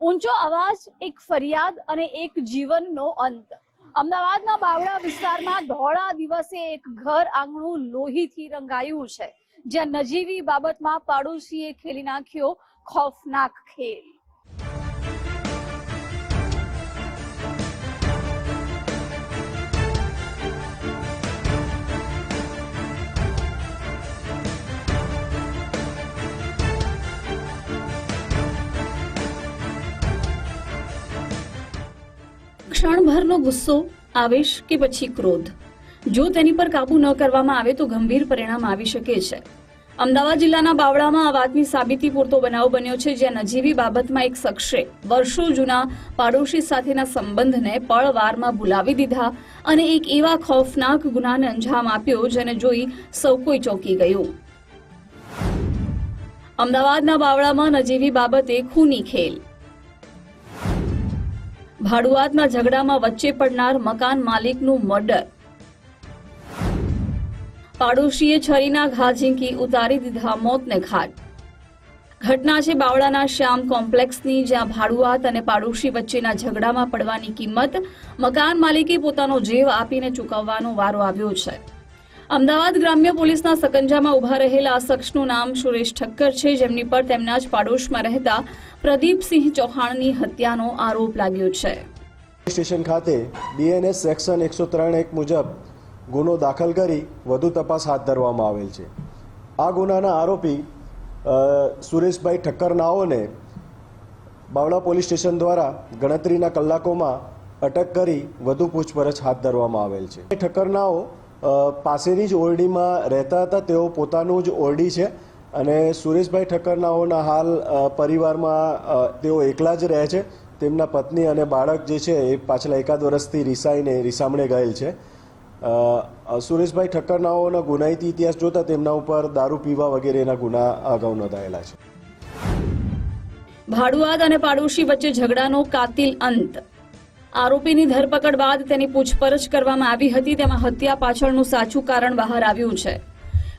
ઊંચો અવાજ, એક ફરિયાદ અને એક જીવનનો અંત. અમદાવાદના બાવળા વિસ્તારમાં ધોળા દિવસે એક ઘર આંગણું લોહીથી રંગાયું છે. જ્યાં નજીવી બાબતમાં પાડોશીએ ખેલી નાખ્યો ખોફનાક ખેલ. ક્ષણભરનો ગુસ્સો, આવેશ કે પછી ક્રોધ? જો તેની પર કાબુ ન કરવામાં આવે તો ગંભીર પરિણામ આવી શકે છે. અમદાવાદ જિલ્લાના બાવળામાં આ વાતની સાબિતી પૂરતો બનાવ બન્યો છે, જ્યાં નજીવી બાબતમાં એક શખ્સે વર્ષો જૂના પાડોશી સાથેના સંબંધને પળવારમાં ભૂલાવી દીધા અને એક એવા ખૌફનાક ગુનાને અંજામ આપ્યો જેને જોઈ સૌ કોઈ ચોંકી ગયું. અમદાવાદના બાવળામાં નજીવી બાબતે ખૂની ખેલ. ભાડુઆતના ઝઘડામાં વચ્ચે પડનાર મકાન માલિકનું મર્ડર. પાડોશીએ છરીના ઘા ઝીંકી ઉતારી દીધા મોતને ઘાટ ઘટના છે બાવળાના શ્યામ કોમ્પ્લેક્સની, જ્યાં ભાડુઆત અને પાડોશી વચ્ચેના ઝઘડામાં પડવાની કિંમત મકાન માલિકે પોતાનો જીવ આપીને ચૂકવવાનો વારો આવ્યો છે. અમદાવાદ ગ્રામ્ય પોલીસના સકંજામાં ઊભા રહેલા આ શખ્સનું નામ સુરેશ ઠક્કર છે. જેમની પર તેમના જ પાડોશમાં રહેતા પ્રદીપસિંહ ચૌહાણની હત્યાનો આરોપ લાગ્યો છે. સ્ટેશન ખાતે બીએનએસ સેક્શન એકસો ત્રણ એક મુજબ ગુનો દાખલ કરી વધુ તપાસ હાથ ધરવામાં આવેલ છે. આ ગુનાના આરોપી સુરેશભાઈ ઠક્કર નાઓને બાવળા પોલીસ સ્ટેશન દ્વારા ગણતરીના કલાકોમાં અટક કરી વધુ પૂછપરછ હાથ ધરવામાં આવેલ છે. ઠક્કર નાઓ અ, પાસેની જ ઓરડીમાં રહેતા હતા. તેઓ પોતાનું જ ઓરડી છે અને સુરેશભાઈ ઠક્કરનાઓના હાલ પરિવારમાં તેઓ એકલા જ રહે છે. તેમના પત્ની અને બાળક જે છે એ પાછલા એકાદ વર્ષથી રિસાઈને, રિસામણે ગયેલ છે. સુરેશભાઈ ઠક્કરનાઓના ગુનાહિતી ઇતિહાસ જોતા તેમના ઉપર દારૂ પીવા વગેરેના ગુના અગાઉ નોંધાયેલા છે. ભાડુઆત અને પાડોશી વચ્ચે ઝઘડાનો કાતિલ અંત. આરોપીની ધરપકડ બાદ તેની પૂછપરછ કરવામાં આવી હતી. તેમાં હત્યા પાછળનું સાચું કારણ બહાર આવ્યું છે.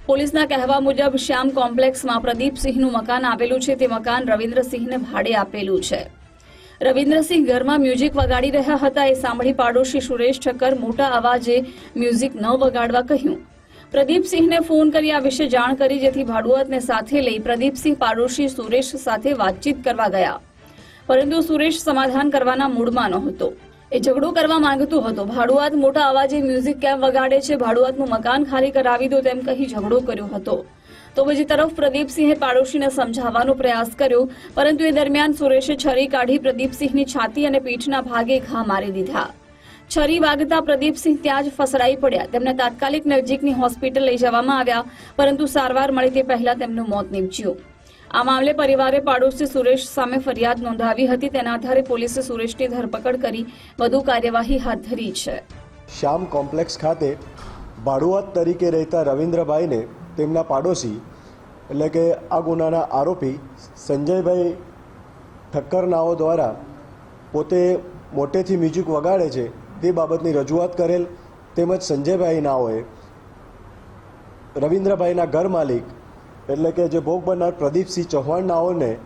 પોલીસના કહેવા મુજબ, શ્યામ કોમ્પ્લેક્સમાં પ્રદીપસિંહનું મકાન આવેલું છે. તે મકાન રવિન્દ્રસિંહને ભાડે આપેલું છે. રવિન્દ્રસિંહ ઘરમાં મ્યુઝિક વગાડી રહ્યા હતા. એ સાંભળી પાડોશી સુરેશ ઠક્કર મોટા અવાજે મ્યુઝિક ન વગાડવા કહ્યું. પ્રદીપસિંહને ફોન કરી આ વિશે જાણ કરી, જેથી ભાડુઆતને સાથે લઈ પ્રદીપસિંહ પાડોશી સુરેશ સાથે વાતચીત કરવા ગયા. પરંતુ સુરેશ સમાધાન કરવાના મૂડમાં નહોતો. એ ઝઘડો કરવા માંગતો હતો. ભાડુઆત મોટા અવાજે મ્યુઝિક કેમ વગાડે છે? ભાડુઆતનું મકાન ખાલી કરાવી દો તેમ કહી ઝઘડો કર્યો હતો. તો બીજી તરફ પ્રદીપસિંહે પાડોશીને સમજાવવાનો પ્રયાસ કર્યો, પરંતુ એ દરમિયાન સુરેશે છરી કાઢી પ્રદીપસિંહની છાતી અને પીઠના ભાગે ઘા મારી દીધા. છરી વાગતા પ્રદીપસિંહ ત્યાં જ ફસડાઈ પડ્યા. તેમને તાત્કાલિક નજીકની હોસ્પિટલ લઈ જવામાં આવ્યા, પરંતુ સારવાર મળી તે પહેલા તેમનું મોત નીપજ્યું. આ મામલે પરિવારે પાડોશી સુરેશ સામે ફરિયાદ નોંધાવી હતી. તેના આધારે પોલીસે સુરેશની ધરપકડ કરી વધુ કાર્યવાહી હાથ ધરી છે. શ્યામ કોમ્પ્લેક્સ ખાતે ભાડુઆત તરીકે રહેતા રવિન્દ્રભાઈને તેમના પાડોશી, એટલે કે આ ગુનાના આરોપી સંજયભાઈ ઠક્કરનાઓ દ્વારા પોતે મોટેથી મ્યુઝિક વગાડે છે તે બાબતની રજૂઆત કરેલ તેમજ સંજયભાઈ નાઓએ રવિન્દ્રભાઈના ઘર માલિક એટલે કે જે ભોગ બનનાર પ્રદીપસિંહ ચૌહાણ નાઓને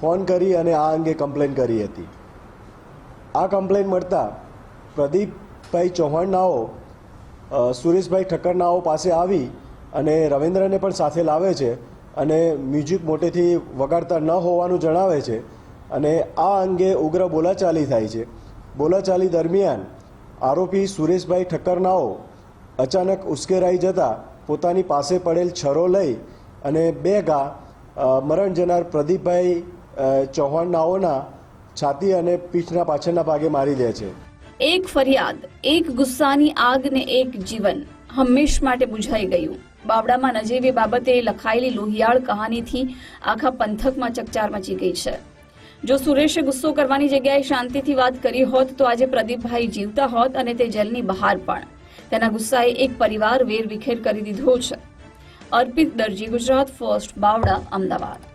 ફોન કરી અને આ અંગે કમ્પ્લેન કરી હતી. આ કમ્પ્લેન મળતા પ્રદીપભાઈ ચૌહાણ નાઓ સુરેશભાઈ ઠક્કર નાઓ પાસે આવી અને રવિન્દ્રને પણ સાથે લાવે છે અને મ્યુઝિક મોટેથી વગાડતા ન હોવાનું જણાવે છે અને આ અંગે ઉગ્ર બોલાચાલી થાય છે. બોલાચાલી દરમિયાન આરોપી સુરેશભાઈ ઠક્કરનાઓ અચાનક ઉશ્કેરાઈ જતા પોતાની પાસે પડેલ છરો લઈ અને બે ઘા મરણ જનાર પ્રદીપભાઈ ચૌહાણ નાઓના છાતી અને પીઠના પાછળના ભાગે મારી દે છે. એક ફરિયાદ, એક ગુસ્સાની આગ ને એક જીવન હંમેશ માટે બુઝાઈ ગયું. બાબડામાં નજીવી બાબતે લખાયેલી લોહિયાળ કહાનીથી આખા પંથકમાં ચકચાર મચી ગઈ છે. જો સુરેશે ગુસ્સો કરવાની જગ્યાએ શાંતિથી વાત કરી હોત તો આજે પ્રદીપભાઈ જીવતા હોત અને તે જેલની બહાર પણ. તેના ગુસ્સાએ એક પરિવાર વેર વિખેર કરી દીધો છે. અર્પિત દરજી ગુજરાત ફર્સ્ટ બાવડા અમદાવાદ.